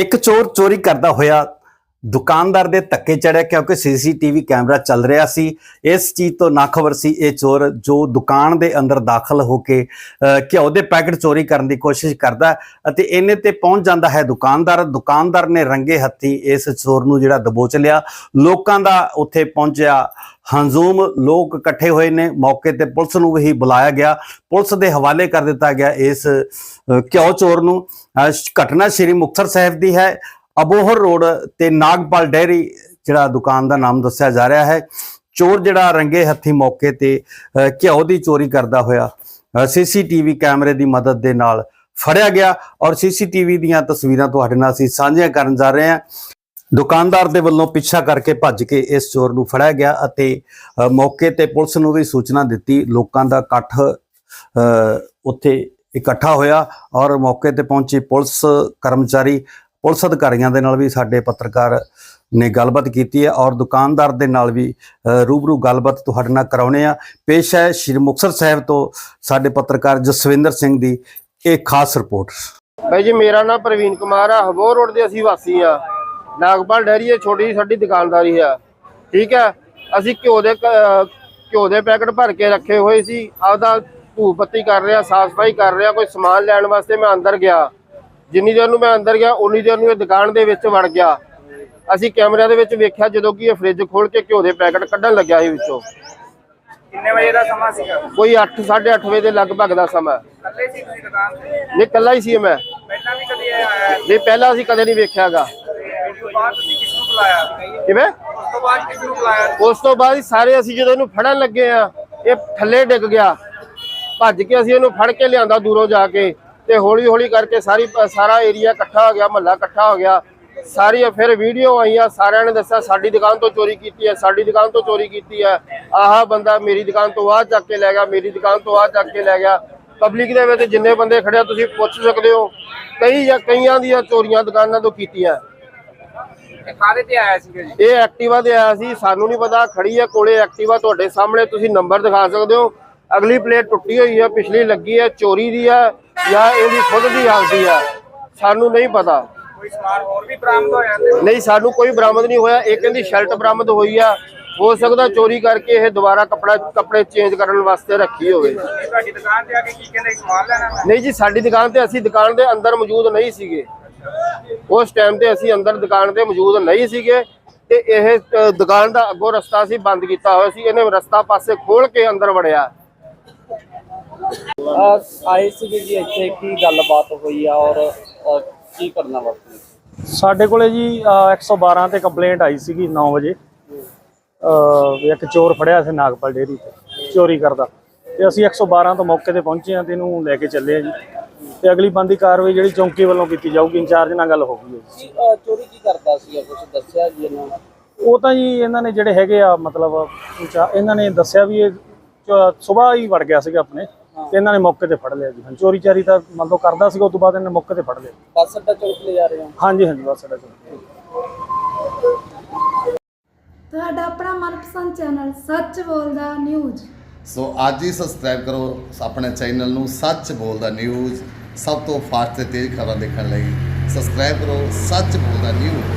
ਇੱਕ ਚੋਰ ਚੋਰੀ ਕਰਦਾ ਹੋਇਆ ਦੁਕਾਨਦਾਰ ਦੇ ਧੱਕੇ ਚੜਿਆ ਕਿਉਂਕਿ ਸੀਸੀਟੀਵੀ ਕੈਮਰਾ ਚੱਲ ਰਿਹਾ ਸੀ। ਇਸ ਚੀਜ਼ ਤੋਂ ਨਾਖਬਰ ਸੀ ਇਹ ਚੋਰ ਜੋ ਦੁਕਾਨ ਦੇ ਅੰਦਰ ਦਾਖਲ ਹੋ ਕੇ ਘਿਓ ਦੇ ਪੈਕਟ ਚੋਰੀ ਕਰਨ ਦੀ ਕੋਸ਼ਿਸ਼ ਕਰਦਾ ਅਤੇ ਇਹਨੇ ਤੇ ਪਹੁੰਚ ਜਾਂਦਾ ਹੈ ਦੁਕਾਨਦਾਰ। ਦੁਕਾਨਦਾਰ ਨੇ ਰੰਗੇ ਹੱਥੀ ਇਸ ਚੋਰ ਨੂੰ ਜਿਹੜਾ ਦਬੋਚ ਲਿਆ। ਲੋਕਾਂ ਦਾ ਉੱਥੇ ਪਹੁੰਚਿਆ ਹੰਜ਼ੂਮ। ਲੋਕ ਇਕੱਠੇ ਹੋਏ ਨੇ। ਮੌਕੇ ਤੇ ਪੁਲਿਸ ਨੂੰ ਵੀ ਬੁਲਾਇਆ ਗਿਆ। ਪੁਲਿਸ ਦੇ ਹਵਾਲੇ ਕਰ ਦਿੱਤਾ ਗਿਆ ਇਸ ਘਿਓ ਚੋਰ ਨੂੰ। ਅਹ, ਘਟਨਾ ਸ਼੍ਰੀ ਮੁਕਤਸਰ ਸਾਹਿਬ ਦੀ ਹੈ। ਅਬੋਹਰ ਰੋਡ ਤੇ ਨਾਗਪਾਲ ਡੈਰੀ ਜਿਹੜਾ ਦੁਕਾਨ ਦਾ ਨਾਮ ਦੱਸਿਆ ਜਾ ਰਿਹਾ ਹੈ ਚੋਰ ਜਿਹੜਾ ਰੰਗੇ ਹੱਥੀ ਮੌਕੇ ਤੇ ਘਿਓ ਦੀ ਚੋਰੀ ਕਰਦਾ ਹੋਇਆ ਸੀਸੀਟੀਵੀ ਕੈਮਰੇ ਦੀ ਮਦਦ ਦੇ ਨਾਲ ਫੜਿਆ ਗਿਆ ਔਰ ਸੀਸੀਟੀਵੀ ਦੀਆਂ ਤਸਵੀਰਾਂ ਤੁਹਾਡੇ ਨਾਲ ਅਸੀਂ ਸਾਂਝੀਆਂ ਕਰਨ ਜਾ ਰਹੇ ਹਾਂ। ਦੁਕਾਨਦਾਰ ਦੇ ਵੱਲੋਂ ਪਿੱਛਾ ਕਰਕੇ ਭੱਜ ਕੇ ਇਸ ਚੋਰ ਨੂੰ ਫੜਿਆ ਗਿਆ ਅਤੇ ਮੌਕੇ ਤੇ ਪੁਲਿਸ ਨੂੰ ਵੀ ਸੂਚਨਾ ਦਿੱਤੀ ਲੋਕਾਂ ਦਾ ਇਕੱਠ ਅ, ਉੱਥੇ ਇਕੱਠਾ ਹੋਇਆ ਔਰ ਮੌਕੇ ਤੇ ਪਹੁੰਚੀ ਪੁਲਿਸ ਕਰਮਚਾਰੀ ਪੁਲਿਸ ਅਧਿਕਾਰੀਆਂ ਦੇ ਨਾਲ ਵੀ ਸਾਡੇ ਪੱਤਰਕਾਰ ਨੇ ਗੱਲਬਾਤ ਕੀਤੀ ਹੈ ਔਰ ਦੁਕਾਨਦਾਰ ਦੇ ਨਾਲ ਵੀ ਰੂਬਰੂ ਗੱਲਬਾਤ ਤੁਹਾਡੇ ਨਾਲ ਕਰਾਉਣੇ ਆ। ਪੇਸ਼ ਹੈ ਸ਼੍ਰੀ ਮੁਕਤਸਰ ਸਾਹਿਬ ਤੋਂ ਸਾਡੇ ਪੱਤਰਕਾਰ ਜਸਵਿੰਦਰ ਸਿੰਘ ਦੀ ਇਹ ਖਾਸ ਰਿਪੋਰਟ। ਭਾਈ ਜੀ, ਮੇਰਾ ਨਾਮ ਪ੍ਰਵੀਨ ਕੁਮਾਰ ਆ, ਹਬੋਰ ਰੋਡ ਦੇ ਅਸੀਂ ਵਾਸੀ ਆ। ਨਾਗਪਾਲ ਡੈਰੀ ਇਹ ਛੋਟੀ ਜਿਹੀ ਸਾਡੀ ਦੁਕਾਨਦਾਰੀ ਆ। ਠੀਕ ਹੈ? ਅਸੀਂ ਘਿਓ ਦੇ ਘਿਓ ਦੇ ਪੈਕਟ ਭਰ ਕੇ ਰੱਖੇ ਹੋਏ ਸੀ। ਆਪਦਾ ਧੂਪ ਬੱਤੀ ਕਰ ਰਿਹਾ, ਸਾਫ਼ ਸਫ਼ਾਈ ਕਰ ਰਿਹਾ, ਕੋਈ ਸਮਾਨ ਲੈਣ ਵਾਸਤੇ ਮੈਂ ਅੰਦਰ ਗਿਆ। ਜਿੰਨੀ ਦੇਰ ਨੂੰ ਮੈਂ ਅੰਦਰ ਗਿਆ ਉਨੀ ਦੇਰ ਨੂੰ ਇਹ ਦੁਕਾਨ ਦੇ ਵਿੱਚ ਵੜ ਗਿਆ। ਅਸੀਂ ਕੈਮਰਿਆਂ ਦੇ ਵਿੱਚ ਵੇਖਿਆ ਜਦੋਂ ਕਿ ਇਹ ਫ੍ਰਿਜ ਖੋਲ ਕੇ ਘਿਓ ਦੇ ਪੈਕਟ ਕੱਢਣ ਲੱਗਿਆ ਸੀ ਵਿੱਚੋਂ। ਕਿੰਨੇ ਵਜੇ ਦਾ ਸਮਾਂ ਸੀਗਾ? ਕੋਈ 8 8:30 ਵਜੇ ਦੇ ਲਗਭਗ ਦਾ ਸਮਾਂ। ਕੱਲੇ ਸੀ ਤੁਸੀਂ ਦੁਕਾਨ ਤੇ? ਨਹੀਂ ਇਕੱਲਾ ਹੀ ਸੀ ਮੈਂ। ਪਹਿਲਾਂ ਵੀ ਕਦੀ ਆਇਆ? ਨਹੀਂ ਪਹਿਲਾਂ ਅਸੀਂ ਕਦੇ ਨਹੀਂ ਵੇਖਿਆਗਾ। ਬਾਅਦ ਤੁਸੀਂ ਕਿਸ ਨੂੰ ਬੁਲਾਇਆ? ਕਿਵੇਂ? ਉਸ ਤੋਂ ਬਾਅਦ ਕਿਸ ਨੂੰ ਬੁਲਾਇਆ? ਉਸ ਤੋਂ ਬਾਅਦ ਹੀ ਸਾਰੇ ਅਸੀਂ ਜਦੋਂ ਇਹਨੂੰ ਫੜਨ ਲੱਗੇ ਆ ਇਹ ਥੱਲੇ ਡਿੱਗ ਗਿਆ। ਭੱਜ ਕੇ ਅਸੀਂ ਇਹਨੂੰ ਫੜ ਕੇ ਲਿਆਂਦਾ ਦੂਰੋਂ ਜਾ ਕੇ। ਤੇ ਹੌਲੀ ਹੌਲੀ ਕਰਕੇ ਸਾਰੀ ਸਾਰਾ ਏਰੀਆ ਇਕੱਠਾ ਹੋ ਗਿਆ ਮਹੱਲਾ ਇਕੱਠਾ ਹੋ ਗਿਆ। ਸਾਰੀ ਫਿਰ ਵੀਡੀਓ ਆਈਆਂ ਸਾਰਿਆਂ ਨੇ ਦੱਸਿਆ ਸਾਡੀ ਦੁਕਾਨ ਤੋਂ ਚੋਰੀ ਕੀਤੀ ਹੈ ਸਾਡੀ ਦੁਕਾਨ ਤੋਂ ਚੋਰੀ ਕੀਤੀ ਹੈ। ਆਹ ਬੰਦਾ ਮੇਰੀ ਦੁਕਾਨ ਤੋਂ ਆਹ ਚੱਕ ਕੇ ਲੈ ਗਿਆ ਮੇਰੀ ਦੁਕਾਨ ਤੋਂ ਆਹ ਚੱਕ ਕੇ ਲੈ ਗਿਆ। ਪਬਲਿਕ ਦੇ ਵਿੱਚ ਜਿੰਨੇ ਬੰਦੇ ਖੜਿਆ ਤੁਸੀਂ ਪੁੱਛ ਸਕਦੇ ਹੋ ਕਈ ਜਾਂ ਕਈਆਂ ਦੀਆਂ ਚੋਰੀਆਂ ਦੁਕਾਨਾਂ ਤੋਂ ਕੀਤੀਆਂ। ਇਹ ਕਾਹਦੇ ਤੇ ਆਇਆ ਸੀਗਾ ਜੀ? ਇਹ ਐਕਟਿਵਾ ਤੇ ਆਇਆ ਸੀ ਸਾਨੂੰ ਨਹੀਂ ਪਤਾ ਖੜੀ ਹੈ ਕੋਲੇ ਐਕਟਿਵਾ ਤੁਹਾਡੇ ਸਾਹਮਣੇ ਤੁਸੀਂ ਨੰਬਰ ਦਿਖਾ ਸਕਦੇ ਹੋ। ਅਗਲੀ ਪਲੇਟ ਟੁੱਟੀ ਹੋਈ ਹੈ ਪਿਛਲੀ ਲੱਗੀ ਹੈ ਚੋਰੀ ਦੀ ਹੈ। ਜਾਂ ਇਹਦੀ ਖੁਦ ਦੀ ਹਾਲਤੀ ਹੈ ਸਾਨੂੰ ਨਹੀਂ ਪਤਾ। ਕੋਈ ਸਮਾਨ ਹੋਰ ਵੀ ਬਰਾਮਦ ਹੋਇਆ ਨਹੀਂ, ਸਾਨੂੰ ਕੋਈ ਬਰਾਮਦ ਨਹੀਂ ਹੋਇਆ। ਇਹ ਕਹਿੰਦੀ ਸ਼ਰਟ ਬਰਾਮਦ ਹੋਈ ਆ। ਹੋ ਸਕਦਾ ਚੋਰੀ ਕਰਕੇ ਇਹ ਦੁਬਾਰਾ ਕੱਪੜਾ, ਕੱਪੜੇ ਚੇਂਜ ਕਰਨ ਵਾਸਤੇ ਰੱਖੀ ਹੋਵੇ। ਤੁਹਾਡੀ ਦੁਕਾਨ ਤੇ ਆ ਕੇ ਕੀ ਕਹਿੰਦੇ ਸਮਾਨ ਲੈਣਾ ਨਹੀਂ ਜੀ, ਸਾਡੀ ਦੁਕਾਨ ਤੇ ਅਸੀਂ ਦੁਕਾਨ ਦੇ ਅੰਦਰ ਮੌਜੂਦ ਨਹੀਂ ਸੀਗੇ। ਉਸ ਟਾਈਮ ਤੇ ਅਸੀਂ ਅੰਦਰ ਦੁਕਾਨ ਤੇ ਮੌਜੂਦ ਨਹੀਂ ਸੀਗੇ ਤੇ ਇਹ ਦੁਕਾਨ ਦਾ ਅੱਗੋਂ ਰਸਤਾ ਸੀ ਬੰਦ ਕੀਤਾ ਹੋਇਆ ਸੀ। ਇਹਨੇ ਰਸਤਾ ਪਾਸੇ ਖੋਲ ਕੇ ਅੰਦਰ ਵੜਿਆ। ਅਹ ਆਏ ਸੀਗੇ ਜੀ ਇੱਥੇ ਕੀ ਗੱਲਬਾਤ ਹੋਈ ਆ ਔਰ ਕੀ ਕਰਨਾ ਵਾਸਤੇ ਸਾਡੇ ਕੋਲੇ ਜੀ ਅਹ 112 ਤੇ ਕੰਪਲੇਂਟ ਆਈ ਸੀਗੀ 9 ਵਜੇ। ਅਹ ਵੀ ਇੱਕ ਚੋਰ ਫੜਿਆ ਸੀ ਨਾਗਪਾਲ ਡੇਰੀ ਤੇ ਚੋਰੀ ਕਰਦਾ। ਤੇ ਅਸੀਂ 112 ਤੋਂ ਮੌਕੇ ਤੇ ਪਹੁੰਚੇ ਆ ਤੇ ਇਹਨੂੰ ਲੈ ਕੇ ਚੱਲੇ ਆ ਜੀ। ਤੇ ਅਗਲੀ ਬੰਦੀ ਕਾਰਵਾਈ ਜਿਹੜੀ ਚੌਂਕੀ ਵੱਲੋਂ ਕੀਤੀ ਜਾਊਗੀ ਇੰਚਾਰਜ ਨਾਲ ਗੱਲ ਹੋ ਗਈ ਹੈ ਜੀ। ਕੀ ਅਹ ਚੋਰੀ ਕੀ ਕਰਦਾ ਸੀ ਕੁਝ ਦੱਸਿਆ ਜੀ ਇਹਨਾਂ ਨੇ? ਉਹ ਤਾਂ ਜੀ ਇਹਨਾਂ ਨੇ ਜਿਹੜੇ ਹੈਗੇ ਆ ਮਤਲਬ ਇੰਚਾ- ਇਹਨਾਂ ਨੇ ਦੱਸਿਆ ਵੀ ਇਹ ਸਵੇਰ ਹੀ ਵੜ ਗਿਆ ਸੀਗਾ ਆਪਣੇ। ਤੇ ਇਹਨਾਂ ਨੇ ਮੌਕੇ ਤੇ ਫੜ ਲਿਆ ਜੀ। ਹਾਂ ਚੋਰੀ ਚਾਰੀ ਤਾਂ ਮਤਲਬ ਕਰਦਾ ਸੀਗਾ ਉਸ ਤੋਂ ਬਾਅਦ ਇਹਨੇ ਮੌਕੇ ਤੇ ਫੜ ਲਿਆ। ਬੱਸ ਅੱਡਾ ਚੌਕ ਲੈ ਜਾ ਰਹੇ ਹੋ? ਹਾਂਜੀ ਹਾਂਜੀ ਬਸ ਸਾਡਾ ਚੋਰੀ ਤੁਹਾਡਾ ਆਪਣਾ ਮਨਪਸੰਦ ਚੈਨਲ ਸੱਚ ਬੋਲਦਾ ਨਿਊਜ਼। ਸੋ ਅੱਜ ਹੀ ਸਬਸਕ੍ਰਾਈਬ ਕਰੋ ਆਪਣੇ ਚੈਨਲ ਨੂੰ ਸੱਚ ਬੋਲਦਾ ਨਿਊਜ਼। ਸਭ ਤੋਂ ਫਾਸਟ ਤੇ ਤੇਜ਼ ਖਬਰਾਂ ਦੇਖਣ ਲਈ ਸਬਸਕ੍ਰਾਈਬ ਕਰੋ ਸੱਚ ਬੋਲਦਾ ਨਿਊਜ਼।